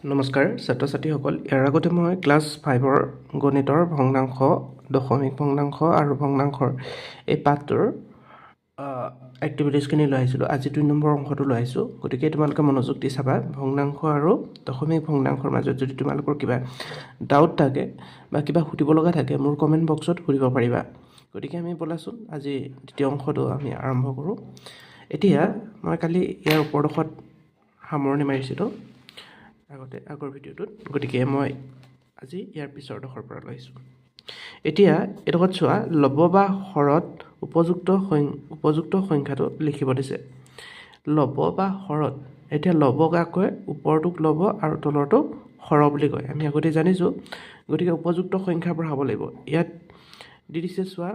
নমস্কাৰ ছাত্ৰ ছাত্ৰীসকল ইয়াৰ আগতে মই ক্লাছ ফাইভৰ গণিতৰ ভগ্নাংশ দশমিক ভগ্নাংশ আৰু ভগ্নাংশৰ এই পাঠটোৰ এক্টিভিটিছখিনি লৈ আহিছিলোঁ। আজি দুই নম্বৰ অংশটো লৈ আহিছোঁ। গতিকে তোমালোকে মনোযোগ দি চাবা ভগ্নাংশ আৰু দশমিক ভগ্নাংশৰ মাজত যদি তোমালোকৰ কিবা ডাউট থাকে বা কিবা সুধিব লগা থাকে মোৰ কমেণ্ট বক্সত সুধিব পাৰিবা। গতিকে আমি ব'লাচোন আজি দ্বিতীয় অংশটো আমি আৰম্ভ কৰোঁ। এতিয়া মই কালি ইয়াৰ ওপৰডোখৰত সামৰণি মাৰিছিলোঁ। আগতে আগৰ ভিডিঅ'টোত। গতিকে মই আজি ইয়াৰ পিছৰডোখৰ পৰা লৈছোঁ এতিয়া এইডোখৰত চোৱা ল'ব বা হৰত উপযুক্ত সং উপযুক্ত সংখ্যাটো লিখিব দিছে। ল'ব বা হৰত এতিয়া ল'ব কাকৈ ওপৰটোক ল'ব আৰু তলৰটোক হৰ বুলি কয়। আমি আগতে জানিছোঁ গতিকে উপযুক্ত সংখ্যাৰ পৰা হ'ব লাগিব। ইয়াত দি দিছে চোৱা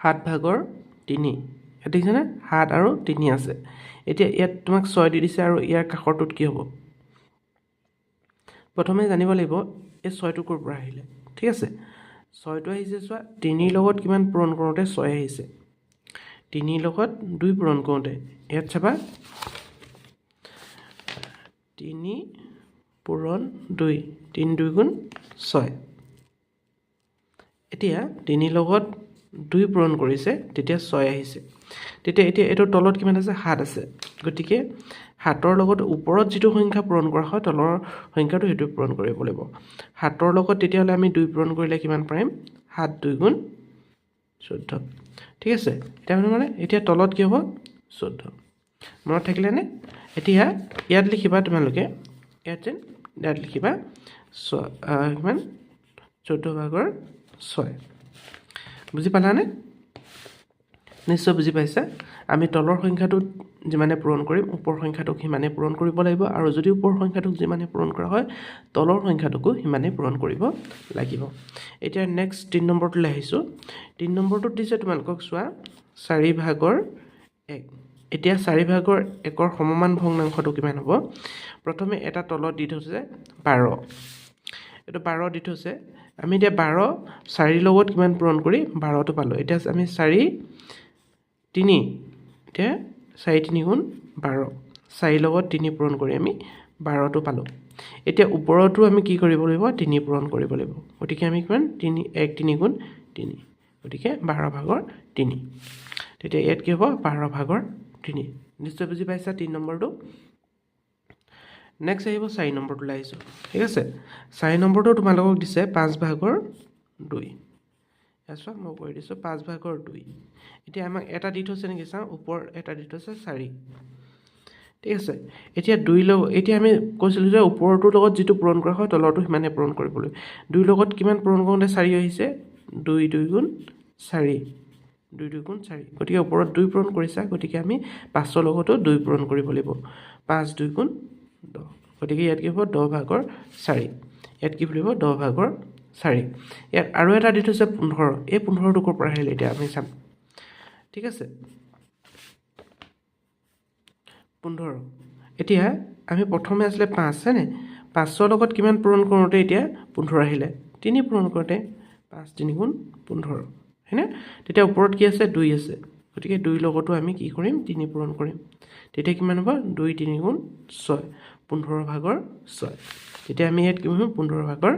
সাত ভাগৰ তিনি। ইয়াত দেখিছেনে? সাত আৰু তিনি আছে। এতিয়া ইয়াত তোমাক ছয় দি দিছে আৰু ইয়াৰ কাষৰটোত কি হ'ব? প্ৰথমে জানিব লাগিব এই ছয়টো ক'ৰ পৰা আহিলে? ঠিক আছে? ছয়টো আহিছে চোৱা তিনিৰ লগত কিমান পূৰণ কৰোঁতে ছয় আহিছে। তিনিৰ লগত দুই পূৰণ কৰোঁতে ইয়াত চাবা তিনি পূৰণ দুই তিনি দুই গুণ ছয়। এতিয়া তিনিৰ লগত দুই পূৰণ কৰিছে তেতিয়া ছয় আহিছে। তেতিয়া এতিয়া এইটোৰ তলত কিমান আছে? সাত আছে। গতিকে সাতৰ লগত ওপৰত যিটো সংখ্যা পূৰণ কৰা হয় তলৰ সংখ্যাটো সেইটো পূৰণ কৰিব লাগিব। সাতৰ লগত তেতিয়াহ'লে আমি দুই পূৰণ কৰিলে কিমান পাৰিম? সাত দুই গুণ চৈধ্য। ঠিক আছে? এতিয়া মানে এতিয়া তলত কি হ'ব? চৈধ্য। মনত থাকিলেনে এতিয়া ইয়াত লিখিবা তোমালোকে ইয়াত যেন ইয়াত লিখিবা ছয় কিমান? চৈধ্য ভাগৰ ছয়। বুজি পালানে? নিশ্চয় বুজি পাইছা? আমি তলৰ সংখ্যাটোত যিমানে পূৰণ কৰিম ওপৰ সংখ্যাটোক সিমানে পূৰণ কৰিব লাগিব। আৰু যদি ওপৰ সংখ্যাটোক যিমানে পূৰণ কৰা হয় তলৰ সংখ্যাটোকো সিমানেই পূৰণ কৰিব লাগিব। এতিয়া নেক্সট তিনি নম্বৰটোলৈ আহিছোঁ। তিনি নম্বৰটোত দিছে তোমালোকক চোৱা চাৰি ভাগৰ এক। এতিয়া চাৰি ভাগৰ একৰ সমমান ভগ্নাংশটো কিমান হ'ব? প্ৰথমে এটা তলত দি থৈছে বাৰ। এইটো বাৰ দি থৈছে। আমি এতিয়া বাৰ চাৰিৰ লগত কিমান পূৰণ কৰি বাৰটো পালোঁ। এতিয়া আমি চাৰি তিনি এতিয়া চাৰি তিনি গুণ বাৰ। চাৰিৰ লগত তিনি পূৰণ কৰি আমি বাৰটো পালোঁ। এতিয়া ওপৰতো আমি কি কৰিব লাগিব? তিনি পূৰণ কৰিব লাগিব। গতিকে আমি কিমান? তিনি এক তিনি গুণ তিনি। গতিকে বাৰ ভাগৰ তিনি। তেতিয়া ইয়াত কি হ'ব? বাৰ ভাগৰ তিনি। নিশ্চয় বুজি পাইছা তিনি নম্বৰটো? নেক্সট আহিব চাৰি নম্বৰটোলৈ আহিছোঁ। ঠিক আছে? চাৰি নম্বৰটো তোমালোকক দিছে পাঁচ ভাগৰ দুই। ইয়াত চোৱা মই কৰি দিছোঁ পাঁচ ভাগৰ দুই। এতিয়া আমাক এটা দি থৈছে নেকি চাওঁ? ওপৰ এটা দি থৈছে চাৰি। ঠিক আছে। এতিয়া দুই লগ এতিয়া আমি কৈছিলোঁ যে ওপৰটোৰ লগত যিটো পূৰণ কৰা হয় তলৰটো সিমানে পূৰণ কৰিবলৈ। দুইৰ লগত কিমান পূৰণ কৰোঁতে চাৰি আহিছে? দুই দুই গুণ চাৰি। দুই দুই গুণ চাৰি। গতিকে ওপৰত দুই পূৰণ কৰিছা গতিকে আমি পাঁচৰ লগতো দুই পূৰণ কৰিব লাগিব। পাঁচ দুই গুণ দহ। গতিকে ইয়াত কি হ'ব? দহ ভাগৰ চাৰি। ইয়াত কি বুলিব দহ ভাগৰ চাৰি ইয়াত আৰু এটা দি থৈছে পোন্ধৰ। এই পোন্ধৰটো ক'ৰ পৰা আহিলে এতিয়া আমি চাম। ঠিক আছে। পোন্ধৰ। এতিয়া আমি প্ৰথমে আছিলে পাঁচ হয়নে? পাঁচৰ লগত কিমান পূৰণ কৰোঁতে এতিয়া পোন্ধৰ আহিলে? তিনি পূৰণ কৰোঁতে পাঁচ তিনি গুণ পোন্ধৰ হয়নে? তেতিয়া ওপৰত কি আছে? দুই আছে। গতিকে দুইৰ লগতো আমি কি কৰিম? তিনি পূৰণ কৰিম। তেতিয়া কিমান হ'ব? দুই তিনি গুণ ছয়। পোন্ধৰ ভাগৰ ছয়। তেতিয়া আমি ইয়াত কি পোন্ধৰ ভাগৰ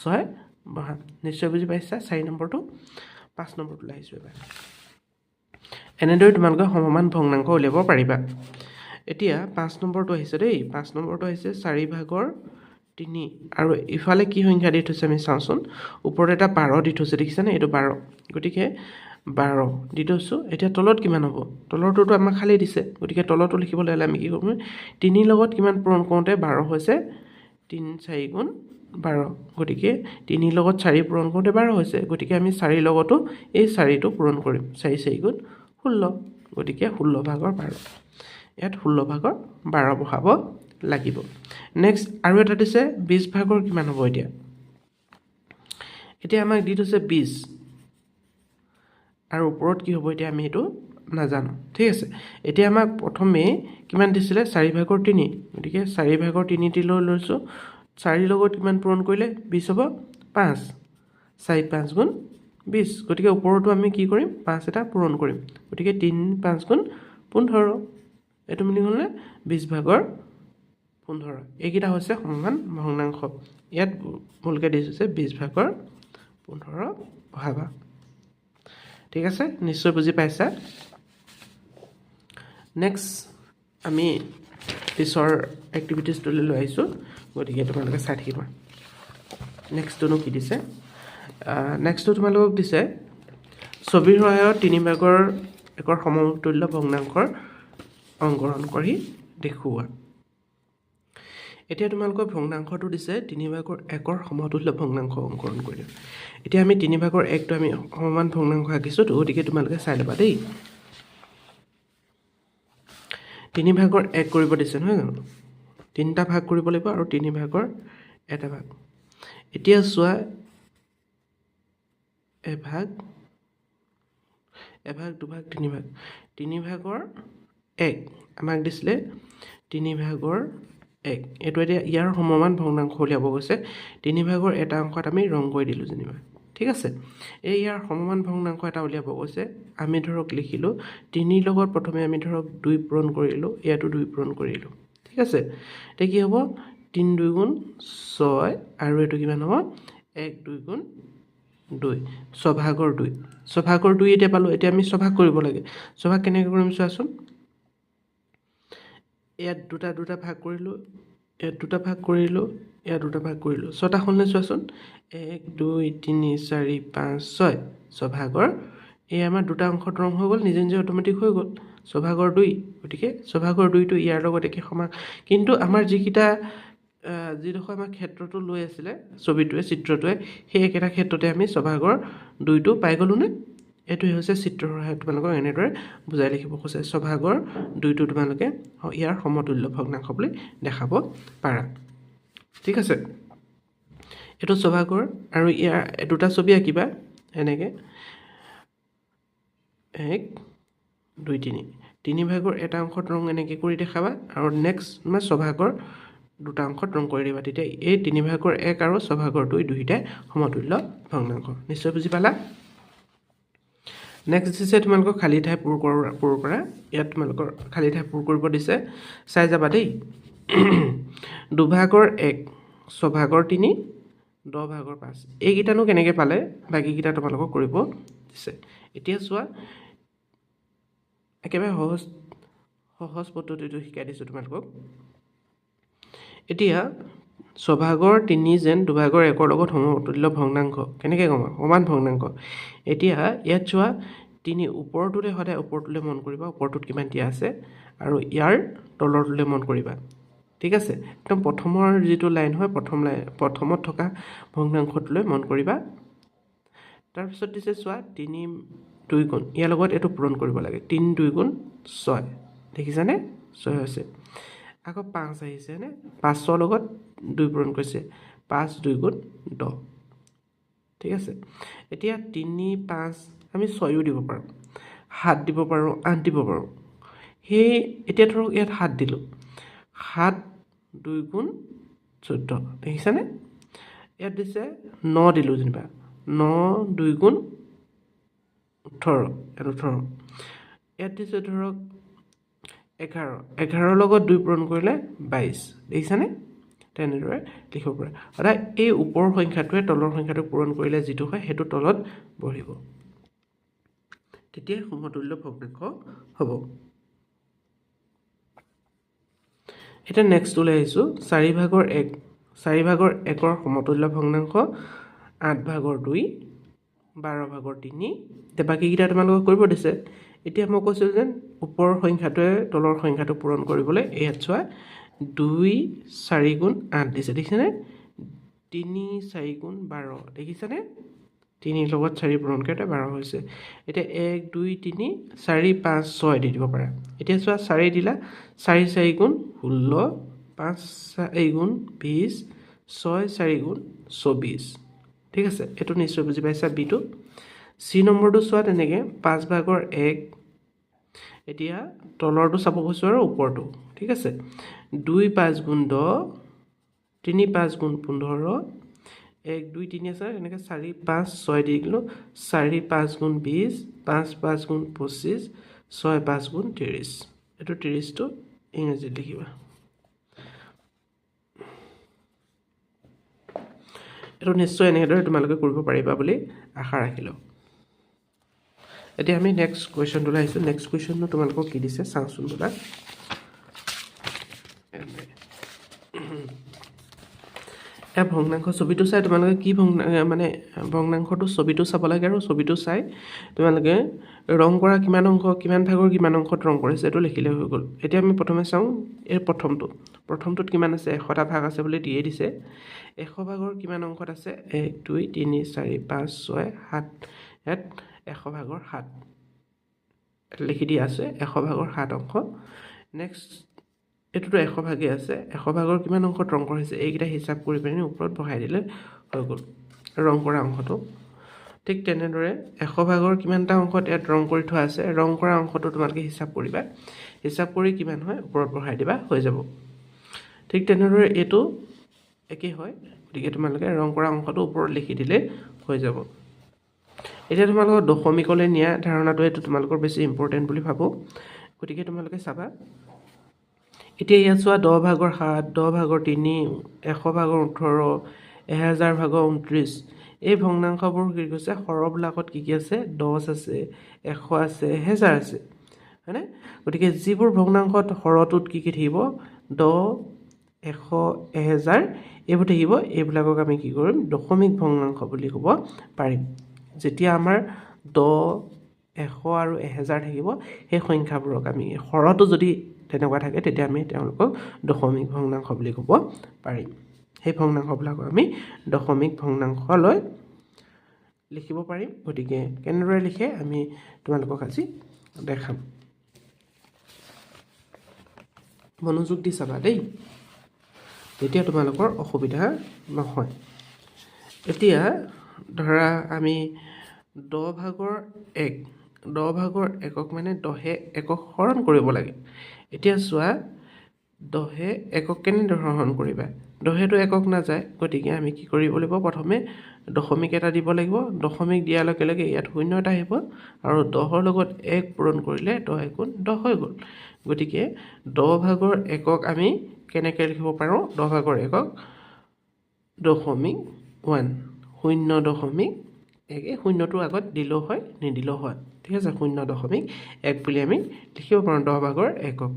ছয় বহাম নিশ্চয় বুজি পাইছা। চাৰি নম্বৰটো পাঁচ নম্বৰটোলৈ আহিছোঁ এবাৰ। এনেদৰে তোমালোকে সমমান ভগ্নাংশ উলিয়াব পাৰিবা। এতিয়া পাঁচ নম্বৰটো আহিছে দেই। পাঁচ নম্বৰটো আহিছে চাৰি ভাগৰ তিনি। আৰু ইফালে কি সংখ্যা দি থৈছে আমি চাওঁচোন। ওপৰত এটা বাৰ দি থৈছে দেখিছানে? এইটো বাৰ। গতিকে বাৰ দি থৈছোঁ। এতিয়া তলত কিমান হ'ব? তলৰটোতো আমাক খালী দিছে। গতিকে তলতো লিখিবলৈ হ'লে আমি কি কৰিম? তিনিৰ লগত কিমান পূৰণ কৰোঁতে বাৰ হৈছে তিনি চাৰি গুণ বাৰ। গতিকে তিনিৰ লগত চাৰি পূৰণ কৰোঁতে বাৰ হৈছে। গতিকে আমি চাৰিৰ লগতো এই চাৰিটো পূৰণ কৰিম। চাৰি চাৰি গুণ ষোল্ল। গতিকে ষোল্ল ভাগৰ বাৰ। ইয়াত ষোল্ল ভাগৰ বাৰ বহাব লাগিব। নেক্সট আৰু এটা দিছে বিছ ভাগৰ কিমান হ'ব এতিয়া? এতিয়া আমাক দি থৈছে বিছ। আৰু ওপৰত কি হ'ব এতিয়া আমি এইটো নাজানো। ঠিক আছে। এতিয়া আমাক প্ৰথমে কিমান দিছিলে? চাৰি ভাগৰ তিনি। গতিকে চাৰি ভাগৰ তিনিটি লৈ লৈছোঁ। চাৰিৰ লগত কিমান পূৰণ কৰিলে? বিছ হ'ব? পাঁচ। চাৰি পাঁচ গুণ বিছ। গতিকে ওপৰতো আমি কি কৰিম? পাঁচ এটা পূৰণ কৰিম। গতিকে তিনি পাঁচ গুণ পোন্ধৰ। এইটো মিলি হ'লনে বিছ ভাগৰ পোন্ধৰ। এইকেইটা হৈছে সমান ভগ্নাংশ। ইয়াত ভুলকৈ দিছোঁ যে বিছ ভাগৰ পোন্ধৰ বহাবা ঠিক আছে? নিশ্চয় বুজি পাইছা? নেক্সট আমি পিছৰ এক্টিভিটিজটোলৈ লৈ আহিছোঁ। গতিকে তোমালোকে চাই থাকিবা নেক্সটটোনো কি দিছে নেক্সটটো তোমালোকক দিছে ছবিৰ সহায়ত তিনি ভাগৰ একৰ সমতুল্য ভগ্নাংশৰ অংকৰণ কৰি দেখুওৱা। এতিয়া তোমালোকৰ ভগ্নাংশটো দিছে তিনি ভাগৰ একৰ সমতুল্য ভগ্নাংশ অংকৰণ কৰি দিয়া এতিয়া আমি তিনি ভাগৰ একটো আমি সমান ভগ্নাংশ আঁকিছোঁ গতিকে তোমালোকে চাই ল'বা দেই। তিনি ভাগৰ এক কৰিব দিছে নহয় জানো? তিনিটা ভাগ কৰিব লাগিব আৰু তিনি ভাগৰ এটা ভাগ। এতিয়া চোৱা এভাগ এভাগ দুভাগ তিনি ভাগ তিনি ভাগৰ এক আমাক দিছিলে তিনি ভাগৰ এক। এইটো এতিয়া ইয়াৰ সমমান ভগ্নাংশ উলিয়াব গৈছে। তিনি ভাগৰ এটা অংশত আমি ৰং কৰি দিলোঁ যেনিবা। ঠিক আছে? এই ইয়াৰ সমমান ভগ্নাংশ এটা উলিয়াব গৈছে। আমি ধৰক লিখিলোঁ তিনিৰ লগত প্ৰথমে আমি ধৰক দুই পূৰণ কৰিলোঁ ইয়াতো দুই পূৰণ কৰিলোঁ। ঠিক আছে? এতিয়া কি হ'ব? তিনি দুই গুণ ছয় আৰু এইটো কিমান হ'ব? এক দুই গুণ দুই। ছভাগৰ দুই। ছভাগৰ দুই এতিয়া পালোঁ। এতিয়া আমি ছভাগ কৰিব লাগে। ছভাগ কেনেকৈ কৰিম চোৱাচোন? ইয়াত দুটা দুটা ভাগ কৰিলোঁ। ইয়াত দুটা ভাগ কৰিলোঁ। ইয়াত দুটা ভাগ কৰিলোঁ। ছটা হ'লনে চোৱাচোন? এক দুই তিনি চাৰি পাঁচ ছয়। ছভাগৰ এই আমাৰ দুটা অংশত ৰং হৈ গ'ল। নিজে নিজে অট'মেটিক হৈ গ'ল। ছভাগৰ দুই গতিকে ছভাগৰ দুইটো ইয়াৰ লগত একে সমান। কিন্তু আমাৰ যিকেইটা যিডোখৰ আমাৰ ক্ষেত্ৰটো লৈ আছিলে ছবিটোৱে চিত্ৰটোৱে সেই একেটা ক্ষেত্ৰতে আমি ছভাগৰ দুইটো পাই গ'লোঁনে? এইটোৱে হৈছে চিত্ৰৰ সহায়ত তোমালোকক এনেদৰে বুজাই লিখিব কৈছে ছভাগৰ দুইটো তোমালোকে ইয়াৰ সমতুল্য ভগ্নাংশ বুলি দেখাব পাৰা। ঠিক আছে? এইটো ছভাগৰ আৰু ইয়াৰ দুটা ছবি আঁকিবা এনেকৈ। এক দুই তিনি। তিনি ভাগৰ এটা অংশত ৰং এনেকৈ কৰি দেখাবা আৰু নেক্সট মানে ছভাগৰ দুটা অংশত ৰং কৰি দিবা। তেতিয়া এই তিনি ভাগৰ এক আৰু ছভাগৰ দুই দুয়োটাই সমতুল্য ভগ্নাংশ। নিশ্চয় বুজি পালা? নেক্সট দিছে তোমালোকক খালী ঠাই পূৰ কৰা পূৰ কৰা। ইয়াত তোমালোকৰ খালী ঠাই পূৰ কৰিব দিছে। চাই যাবা দেই। দুভাগৰ এক ছভাগৰ তিনি দহ ভাগৰ পাঁচ। এইকেইটানো কেনেকৈ পালে? বাকীকেইটা তোমালোকক কৰিব দিছে। এতিয়া চোৱা একেবাৰে সহজ সহজ পদ্ধতিটো শিকাই দিছোঁ তোমালোকক। এতিয়া ছভাগৰ তিনি যেন দুভাগৰ একৰ লগত সমতুল্য ভগ্নাংশ কেনেকৈ কম সমান ভগ্নাংশ। এতিয়া ইয়াত চোৱা তিনি ওপৰটোতে সদায় ওপৰটোলৈ মন কৰিবা ওপৰটোত কিমান দিয়া আছে আৰু ইয়াৰ তলৰটোলৈ মন কৰিবা। ঠিক আছে? একদম প্ৰথমৰ যিটো লাইন হয় প্ৰথম লাইন প্ৰথমত থকা ভগ্নাংশটোলৈ মন কৰিবা। তাৰপিছত দিছে চোৱা তিনি দুই গুণ। ইয়াৰ লগত এইটো পূৰণ কৰিব লাগে। তিনি দুই গুণ ছয়। দেখিছানে? ছয় হৈছে। আকৌ পাঁচ আহিছেনে পাঁচৰ লগত দুই পূৰণ কৰিছে। পাঁচ দুই গুণ দহ। ঠিক আছে? এতিয়া তিনি পাঁচ আমি ছয়ো দিব পাৰোঁ। সাত দিব পাৰোঁ আঠ দিব পাৰোঁ। সেই এতিয়া ধৰক ইয়াত সাত দিলোঁ। সাত দুই গুণ চৈধ্য। দেখিছানে? ইয়াত দিছে ন দিলোঁ যেনিবা। ন দুই গুণ ওঠৰ ইয়াত ওঠৰ। ইয়াত দিছে ধৰক এঘাৰ এঘাৰৰ লগত দুই পূৰণ কৰিলে বাইছ দেখিছানে? তেনেদৰে লিখিব পাৰে। সদায় এই ওপৰৰ সংখ্যাটোৱে তলৰ সংখ্যাটোক পূৰণ কৰিলে যিটো হয় সেইটো তলত বহিব। তেতিয়াই সমতুল্য ভগ্নাংশ হ'ব। এতিয়া নেক্সট ওলাই আহিছোঁ। চাৰি ভাগৰ এক চাৰি ভাগৰ একৰ সমতুল্য ভগ্নাংশ আঠ ভাগৰ দুই বাৰ ভাগৰ তিনি। এতিয়া বাকীকেইটা তোমালোকক কৰিব দিছে। এতিয়া মই কৈছিলোঁ যেন ওপৰৰ সংখ্যাটোৱে তলৰ সংখ্যাটো পূৰণ কৰিবলৈ ইয়াত চোৱা, দুই, চাৰি গুণ আঠ দিছে। দেখিছেনে? তিনি, চাৰি গুণ বাৰ। দেখিছেনে? তিনিৰ লগত চাৰি পূৰণ কৰোঁতে বাৰ হৈছে। এতিয়া এক, দুই, তিনি, চাৰি, পাঁচ, ছয় দি দিব পাৰা। এতিয়া চোৱা, চাৰি দিলা, চাৰি চাৰি গুণ ষোল্ল, পাঁচ, চাৰি গুণ বিছ, ছয়, চাৰি গুণ চৌবিছ। ঠিক আছে? এইটো নিশ্চয় বুজি পাইছা বিটো চি নম্বৰটো চোৱা তেনেকৈ, পাঁচ ভাগৰ এক, এতিয়া তলৰটো চাব গৈছোঁ আৰু ওপৰটো, ঠিক আছে? দুই পাঁচ গুণ দহ, তিনি পাঁচ গুণ পোন্ধৰ, এক, দুই, তিনি আছে, এনেকৈ চাৰি, পাঁচ, ছয় দি দিলোঁ, চাৰি পাঁচ গুণ বিছ, পাঁচ পাঁচ গুণ পঁচিছ, ছয় পাঁচ গুণ ত্ৰিছ। এইটো ত্ৰিছটো ইংৰাজীত লিখিবা। এইটো নিশ্চয় এনেদৰে তোমালোকে কৰিব পাৰিবা বুলি আশা ৰাখিলোঁ। এতিয়া আমি নেক্সট কুৱেশ্যনটোলৈ আহিছোঁ। নেক্সট কুৱেশ্যনটো তোমালোকক কি দিছে? চাওঁচোন বোলা। ভগ্নাংশ ছবিটো চাই তোমালোকে কি ভগ্না মানে ভগ্নাংশটো ছবিটো চাব লাগে আৰু ছবিটো চাই তোমালোকে ৰং কৰা কিমান অংশ কিমান ভাগৰ কিমান অংশত ৰং কৰিছে এইটো লিখিলে হৈ গ'ল। এতিয়া আমি প্ৰথমে চাওঁ এই প্ৰথমটো। প্ৰথমটোত কিমান আছে? এশটা ভাগ আছে বুলি দিয়ে দিছে। এশ ভাগৰ কিমান অংশত আছে? এক দুই তিনি চাৰি পাঁচ ছয় সাত। ইয়াত এশ ভাগৰ সাত। লিখি দিয়া আছে এশ ভাগৰ সাত অংশ। নেক্সট এইটোতো এশ ভাগেই আছে। এশ ভাগৰ কিমান অংশত ৰং কৰা হৈছে এইকেইটা হিচাপ কৰি পিনি ওপৰত বহাই দিলে হৈ গ'ল ৰং কৰা অংশটো। ঠিক তেনেদৰে এশ ভাগৰ কিমানটা অংশত ইয়াত ৰং কৰি থোৱা আছে ৰং কৰা অংশটো তোমালোকে হিচাপ কৰিবা। হিচাপ কৰি কিমান হয় ওপৰত বহাই দিবা হৈ যাব। ঠিক তেনেদৰে এইটো একেই হয় গতিকে তোমালোকে ৰং কৰা অংশটো ওপৰত লিখি দিলে হৈ যাব। এতিয়া তোমালোকৰ দশমিকলৈ নিয়া ধাৰণাটো এইটো তোমালোকৰ বেছি ইম্পৰ্টেণ্ট বুলি ভাবোঁ। গতিকে তোমালোকে চাবা এতিয়া ইয়াত চোৱা দহ ভাগৰ সাত দহ ভাগৰ তিনি এশ ভাগৰ ওঠৰ এহেজাৰ ভাগৰ ঊনত্ৰিছ। এই ভগ্নাংশবোৰ কি কৈছে? সৰহবিলাকত কি কি আছে? দহ আছে এশ আছে এহেজাৰ আছে। হয়নে? গতিকে যিবোৰ ভগ্নাংশত সৰহটোত কি কি থাকিব? দহ এশ এহেজাৰ এইবোৰ থাকিব। এইবিলাকক আমি কি কৰিম? দশমিক ভগ্নাংশ বুলি ক'ব পাৰিম। যেতিয়া আমাৰ দহ এশ আৰু এহেজাৰ থাকিব সেই সংখ্যাবোৰক আমি সৰহটো যদি তেনেকুৱা থাকে তেতিয়া আমি তেওঁলোকক দশমিক ভগ্নাংশ বুলি ক'ব পাৰিম সেই ভগ্নাংশবিলাকক আমি দশমিক ভগ্নাংশলৈ লিখিব পাৰিম গতিকে কেনেদৰে লিখে আমি তোমালোকক আজি দেখাম মনোযোগ দি চাবা দেই তেতিয়া তোমালোকৰ অসুবিধা নহয় এতিয়া ধৰা আমি দহ ভাগৰ এক দহ ভাগৰ একক মানে দহে একক হৰণ কৰিব লাগে এতিয়া চোৱা দহে একক কেনেদৰে হৰণ কৰিবা? দহেতো একক নাযায় গতিকে আমি কি কৰিব লাগিব? প্ৰথমে দশমিক এটা দিব লাগিব। দশমিক দিয়াৰ লগে লগে ইয়াত শূন্য এটা আহিব আৰু দহৰ লগত এক পূৰণ কৰিলে দহ এগুণ দহ হৈ গ'ল। গতিকে দহ ভাগৰ একক আমি কেনেকৈ লিখিব পাৰোঁ? দহ ভাগৰ একক দশমিক ওৱান। শূন্য দশমিক এক শূন্যটোৰ আগত দিলেও হয় নিদিলেও হয়। ঠিক আছে শূন্য দশমিক এক বুলি আমি লিখিব পাৰোঁ দহ ভাগৰ একক।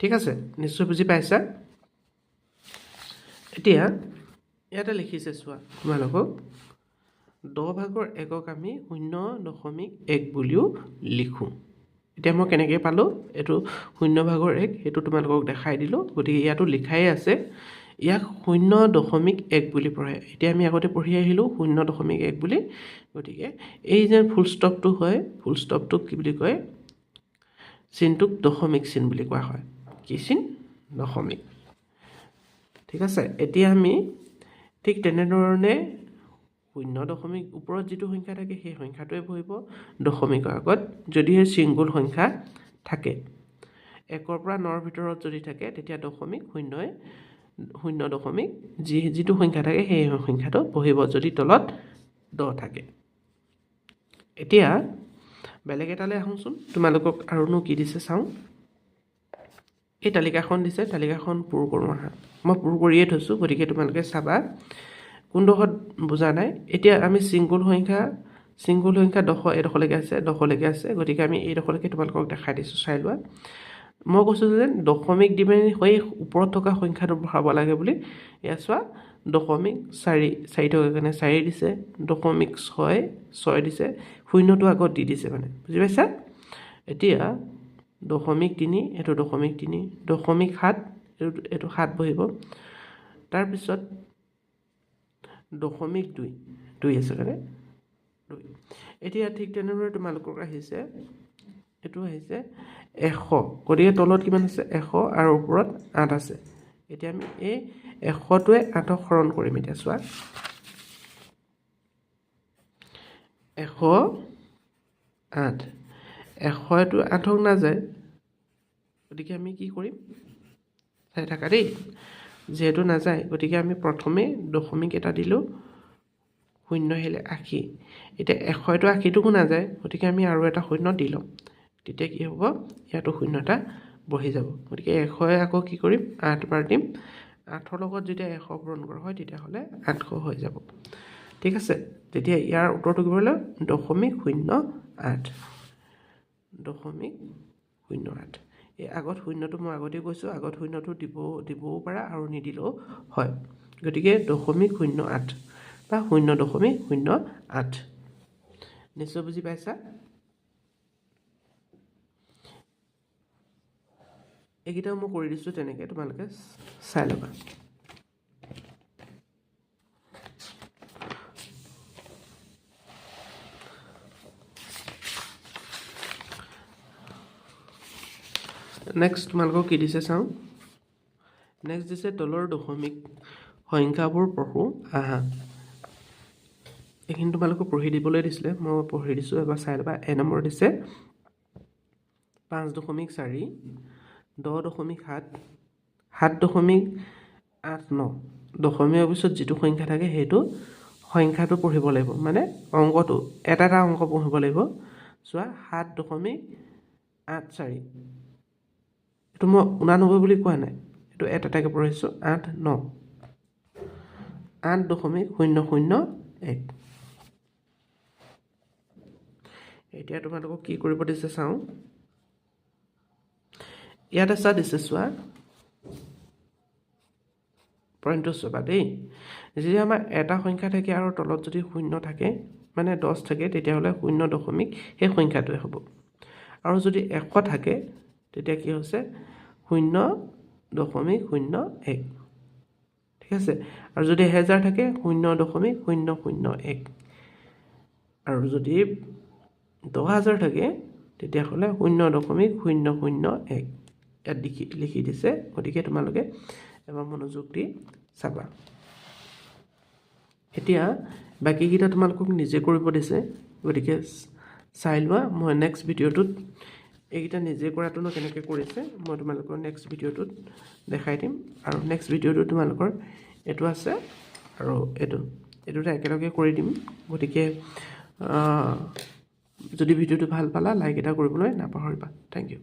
ঠিক আছে নিশ্চয় বুজি পাইছা? এতিয়া ইয়াতে লিখিছে চোৱা তোমালোকক দহ ভাগৰ একক আমি শূন্য দশমিক এক বুলিও লিখোঁ। এতিয়া মই কেনেকৈ পালোঁ? এইটো শূন্য ভাগৰ এক সেইটো তোমালোকক দেখাই দিলোঁ গতিকে ইয়াতো লিখাই আছে। ইয়াক শূন্য দশমিক এক বুলি পঢ়ে। এতিয়া আমি আগতে পঢ়ি আহিলোঁ শূন্য দশমিক এক বুলি। গতিকে এই যে ফুল ষ্টপটো হয় ফুল ষ্টপটোক কি বুলি কয়? চিনটোক দশমিক চিন বুলি কোৱা হয়। কি চিন? দশমিক। ঠিক আছে এতিয়া আমি ঠিক তেনেধৰণে শূন্য দশমিক ওপৰত যিটো সংখ্যা থাকে সেই সংখ্যাটোৱে বহিব দশমিকৰ আগত যদিহে ছিংগুল সংখ্যা থাকে। একৰ পৰা নৰ ভিতৰত যদি থাকে তেতিয়া দশমিক শূন্যই শূন্য দশমিক যি যিটো সংখ্যা থাকে সেই সংখ্যাটো বহিব যদি তলত দহ থাকে। এতিয়া বেলেগ এটালৈ আহোঁচোন। তোমালোকক আৰুনো কি দিছে চাওঁ। এই তালিকাখন দিছে তালিকাখন পূৰ কৰোঁ আহা। মই পূৰ কৰিয়ে থৈছোঁ গতিকে তোমালোকে চাবা। কোনডোখৰত বুজা নাই। এতিয়া আমি ছিংগুল সংখ্যা ছিংগুল সংখ্যা দশ এডোখৰলৈকে আছে দশলৈকে আছে। গতিকে আমি এইডোখৰলৈকে তোমালোকক দেখাই দিছোঁ। চাই লোৱা। মই কৈছোঁ যে দশমিক দি পিনি সেই ওপৰত থকা সংখ্যাটো বঢ়াব লাগে বুলি। এয়া চোৱা দশমিক চাৰি চাৰি থকাৰ কাৰণে চাৰি দিছে দশমিক ছয় ছয় দিছে শূন্যটো আগত দি দিছে মানে বুজি পাইছা? এতিয়া দশমিক তিনি এইটো দশমিক তিনি দশমিক সাত এইটো এইটো সাত বহিব। তাৰপিছত দশমিক দুই দুই আছে কাৰণে দুই। এতিয়া ঠিক তেনেদৰে তোমালোকক আহিছে এইটো আহিছে এশ। গতিকে তলত কিমান আছে? এশ আৰু ওপৰত আঠ আছে। এতিয়া আমি এই এশটোৱে আঠক হৰণ কৰিম। এতিয়া চোৱা। এশ আঠ। এশটো আঠক নাযায়। গতিকে আমি কি কৰিম? চাই থাকা দেই। যিহেতু নাযায় গতিকে আমি প্ৰথমে দশমিক এটা দিলোঁ। শূন্য আহিলে আশী। এতিয়া এশটো আশীটোকো নাযায়। গতিকে আমি আৰু এটা শূন্য দি ল'ম। তেতিয়া কি হ'ব? ইয়াতো শূন্য এটা বহি যাব। গতিকে এশই আকৌ কি কৰিম? আঠ বাৰ দিম। আঠৰ লগত যেতিয়া এশ পূৰণ কৰা হয় তেতিয়াহ'লে আঠশ হৈ যাব। ঠিক আছে? তেতিয়া ইয়াৰ উত্তৰটো কি কৰিলে? দশমিক শূন্য আঠ। দশমিক শূন্য আঠ। এই আগত শূন্যটো মই আগতেই কৈছোঁ আগত শূন্যটো দিব দিবও পাৰা আৰু নিদিলেও হয়। গতিকে দশমিক শূন্য আঠ বা শূন্য দশমিক শূন্য আঠ। নিশ্চয় বুজি পাইছা? এইকেইটাও মই কৰি দিছোঁ তেনেকৈ, তোমালোকে চাই ল'বা। নেক্সট তোমালোকক কি দিছে চাওঁ? নেক্সট দিছে তলৰ দশমিক সংখ্যাবোৰ পঢ়ো। আহা। এইখিনি তোমালোকক পঢ়ি দিবলৈ দিছিলে, মই পঢ়ি দিছোঁ, এবাৰ চাই ল'বা। এ নম্বৰ দিছে পাঁচ দশমিক চাৰি। দহ দশমিক সাত সাত দশমিক আঠ ন। দশমিকৰ পিছত যিটো সংখ্যা থাকে সেইটো সংখ্যাটো পঢ়িব লাগিব। মানে অংকটো এটা এটা অংক পঢ়িব লাগিব। চোৱা সাত দশমিক আঠ চাৰি। এইটো মই ঊনানব্বৈ বুলি কোৱা নাই। এইটো এটা এটাকৈ পঢ়িছোঁ। আঠ ন। আঠ দশমিক শূন্য শূন্য এক। এতিয়া তোমালোকক কি কৰিব দিছে চাওঁ। ইয়াত এটা দিছে চোৱা পইণ্টটো চাবা দেই। যেতিয়া আমাৰ এটা সংখ্যা থাকে আৰু তলত যদি শূন্য থাকে মানে দহ থাকে তেতিয়াহ'লে শূন্য দশমিক সেই সংখ্যাটোৱে হ'ব। আৰু যদি এশ থাকে তেতিয়া কি হৈছে? শূন্য দশমিক শূন্য এক। ঠিক আছে? আৰু যদি এহেজাৰ থাকে শূন্য দশমিক শূন্য শূন্য এক। আৰু যদি দহ হাজাৰ থাকে তেতিয়াহ'লে শূন্য দশমিক শূন্য শূন্য এক। ইয়াত লিখি লিখি দিছে। গতিকে তোমালোকে এবাৰ মনোযোগ দি চাবা। এতিয়া বাকীকেইটা তোমালোকক নিজে কৰিব দিছে। গতিকে চাই লোৱা, মই নেক্সট ভিডিঅ'টোত এইকেইটা নিজে কৰাটোনো কেনেকৈ কৰিছে, মই তোমালোকৰ নেক্সট ভিডিঅ'টোত দেখাই দিম। আৰু নেক্সট ভিডিঅ'টোত তোমালোকৰ এইটো আছে আৰু এইটো। এই দুটা একেলগে কৰি দিম। গতিকে যদি ভিডিঅ'টো ভালো পালা লাইক এটা কৰিবলৈ নাপাহৰিবা। Thank U